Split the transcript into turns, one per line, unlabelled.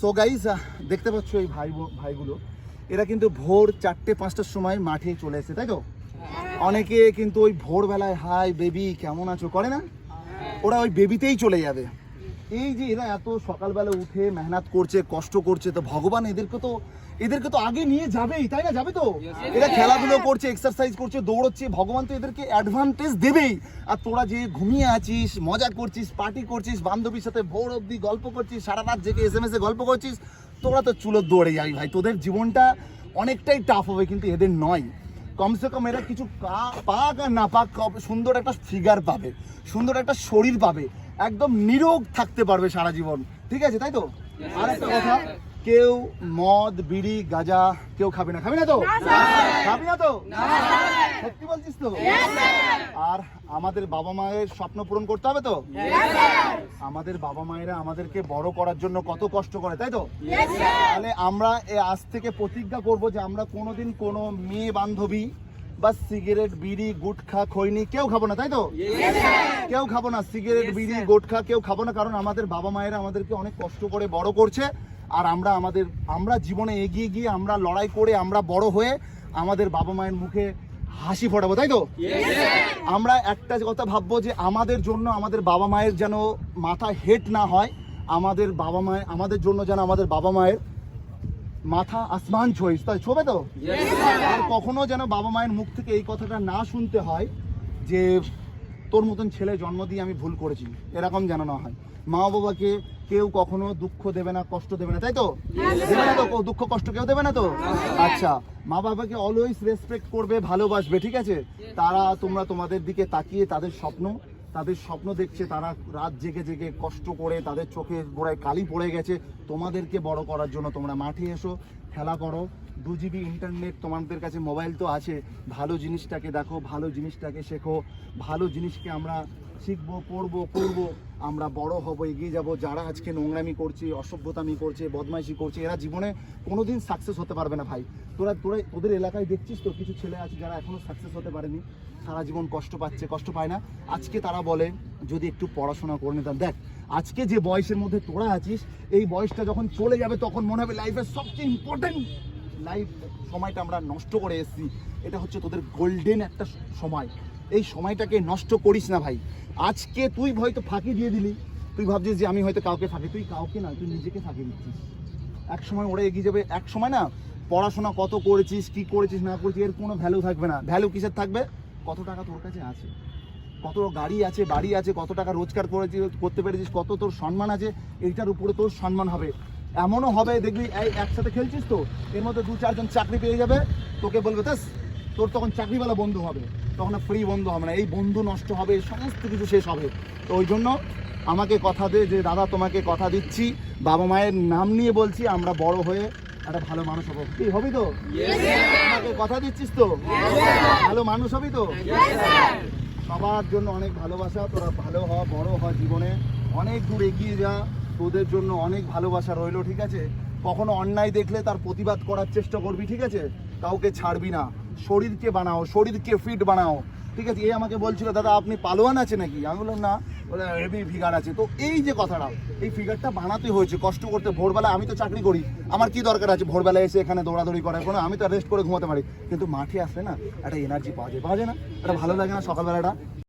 So guys দেখতে পাচ্ছ এই ভাই ভাইগুলো। এরা কিন্তু ভোর চারটে, পাঁচটার সময় মাঠে চলে এসেছে, তাই তো? অনেকে কিন্তু ওই ভোরবেলায়, হাই বেবি, কেমন আছো? করে না? ওরা ওই বেবিতেই চলে যাবে। এই যে এরা এত সকালবেলা উঠে মেহনত করছে কষ্ট করছে তো ভগবান এদেরকে তো এদেরকে তো আগে নিয়ে যাবেই তাই না? যাবে তো? এরা খেলাধুলো করছে এক্সারসাইজ করছে দৌড়চ্ছে ভগবান তো এদেরকে অ্যাডভান্টেজ দেবেই। আর তোরা যে ঘুমিয়ে আছিস মজা করছিস পার্টি করছিস বান্ধবীর সাথে ভোর অবধি গল্প করছিস সারা রাত জেগে এস এম এস এ গল্প করছিস তোরা তো চুলোর দৌড়ে যাবি ভাই। তোদের জীবনটা অনেকটাই টাফ হবে কিন্তু এদের নয়। কমসে কম এরা কিছু কা- পাক আর না পাক সুন্দর একটা ফিগার পাবে সুন্দর একটা শরীর পাবে একদম নিরোগ থাকতে পারবে সারা জীবন। ঠিক আছে তাই তো? আর একটা কথা কেউ মদ বিড়ি গাঁজা কেউ খাবে না। খাবি না তো? খাবি না তো? সত্যি বলছিস তো? আর আমাদের বাবা মায়ের স্বপ্ন পূরণ করতে হবে তো? আমাদের বাবা মায়েরা আমাদেরকে বড় করার জন্য কত কষ্ট করে তাই তো? তাহলে আমরা আজ থেকে প্রতিজ্ঞা করব যে আমরা কোনোদিন কোনো মেয়ে বান্ধবী বা সিগারেট বিড়ি গুটখা খৈনি কেউ খাব না তাই তো? কেউ খাব না সিগারেট বিড়ি গুটখা কেউ খাব না কারণ আমাদের বাবা মায়েরা আমাদেরকে অনেক কষ্ট করে বড় করছে আর আমরা আমাদের আমরা জীবনে এগিয়ে গিয়ে আমরা লড়াই করে আমরা বড় হয়ে আমাদের বাবা মায়ের মুখে হাসি ফোটাবো, তাই তো? আমরা একটা কথা ভাববো যে আমাদের জন্য আমাদের বাবা মায়ের যেন মাথা হেট না হয়, আমাদের বাবা মায়ের, আমাদের জন্য যেন আমাদের বাবা মায়ের মাথা আসমান ছইস তাই ছবে তো? আর কখনো যেন বাবা মায়ের মুখ থেকে এই কথাটা না শুনতে হয় যে তোর মতন ছেলে জন্ম দিয়ে আমি ভুল করেছি, এরকম যেন না হয়। মা বাবাকে কেউ কখনো দুঃখ দেবে না কষ্ট দেবে না তাই তো? দেবে। না তো? দুঃখ কষ্ট কেউ দেবে না তো? আচ্ছা মা বাবাকে অলওয়েজ রেসপেক্ট করবে ভালোবাসবে ঠিক আছে? তারা তোমরা তোমাদের দিকে তাকিয়ে তাদের স্বপ্ন তাদের স্বপ্ন দেখছে তারা রাত জেগে জেগে কষ্ট করে তাদের চোখে গোড়ায় কালি পড়ে গেছে। তোমাদেরকে বড় করার জন্য তোমরা মাঠে এসো খেলা করো দু জিবি ইন্টারনেট তোমাদের কাছে মোবাইল তো আছে। ভালো জিনিসটাকে দেখো, ভালো জিনিসটাকে শেখো। ভালো জিনিসকে আমরা শিখব, পড়ব করব আমরা বড় হব, এগিয়ে যাব। যারা আজকে নোংরামি করছে, অসভ্যতামি করছে, বদমাইশি করছে, এরা জীবনে কোনোদিন সাকসেস হতে পারবে না ভাই। তোরা তোরা, তোদের এলাকায় দেখছিস তো কিছু ছেলে আছে যারা এখনও সাকসেস হতে পারেনি। সারা জীবন কষ্ট পাচ্ছে, কষ্ট পায় না। আজকে তারা বলে, যদি একটু পড়াশোনা করে নিতাম। দেখ, আজকে যে বয়সের মধ্যে তোরা আছিস, এই বয়সটা যখন চলে যাবে, তখন মনে হবে লাইফের সবচেয়ে ইম্পর্টেন্ট লাইফ সময়টা আমরা নষ্ট করে এসেছি। এটা হচ্ছে তোদের গোল্ডেন একটা সময়। এই সময়টাকে নষ্ট করিস না ভাই। আজকে তুই হয়তো ফাঁকি দিয়ে দিলি। তুই ভাবছিস যে আমি হয়তো কাউকে ফাঁকি তুই কাউকে না তুই নিজেকে ফাঁকি দিচ্ছিস। এক সময় ওরা এগিয়ে যাবে। এক সময় না, পড়াশোনা কত করেছিস, কি করেছিস, না করেছিস, এর কোনো ভ্যালু থাকবে না। ভ্যালু কিসের থাকবে? কত টাকা তোর কাছে আছে? কত গাড়ি আছে, বাড়ি আছে, কত টাকা রোজগার করেছিস, করতে পেরেছিস, কত তোর সম্মান আছে, এইটার উপরে তোর সম্মান হবে। এমনও হবে, দেখবি, এই একসাথে খেলছিস তো, এর মধ্যে দু চারজন চাকরি পেয়ে যাবে, তোকে বলবে তাস তোর তখন চাকরিওয়ালা বন্ধু হবে, তখন ফ্রি বন্ধু হবে না, এই বন্ধু নষ্ট হবে সমস্ত কিছু শেষ হবে। তো ওই জন্য আমাকে কথা দে, যে দাদা, তোমাকে কথা দিচ্ছি, বাবা মায়ের নাম নিয়ে বলছি, আমরা বড় হয়ে একটা ভালো মানুষ হব। কি, হবি তো? আমাকে কথা দিচ্ছিস তো? ভালো মানুষ হবি তো? সবার জন্য অনেক ভালোবাসা, তোরা ভালো হ, বড় হ জীবনে, অনেক দূর এগিয়ে যা। তোদের জন্য অনেক ভালোবাসা রইল, ঠিক আছে? কখনো অন্যায় দেখলে তার প্রতিবাদ করার চেষ্টা করবি, ঠিক আছে? কাউকে ছাড়বি না। শরীরকে বানাও, শরীরকে ফিট বানাও, ঠিক আছে? এ আমাকে বলছিল, দাদা, আপনি পালোয়ান আছে নাকি? আমি বললাম, না। বলে, হেভি ফিগার আছে। তো এই যে কথাটা, এই ফিগারটা বানাতে হয়েছে কষ্ট করতে। ভোরবেলা আমি তো চাকরি করি, আমার কি দরকার আছে? ভোরবেলা এসে এখানে দৌড়াদৌড়ি করার কোনো, আমি তো রেস্ট করে ঘুমাতে পারি। কিন্তু মাঠে আসলে না, একটা এনার্জি পাওয়া যায় পাওয়া যায় না? এটা ভালো লাগে না সকালবেলাটা?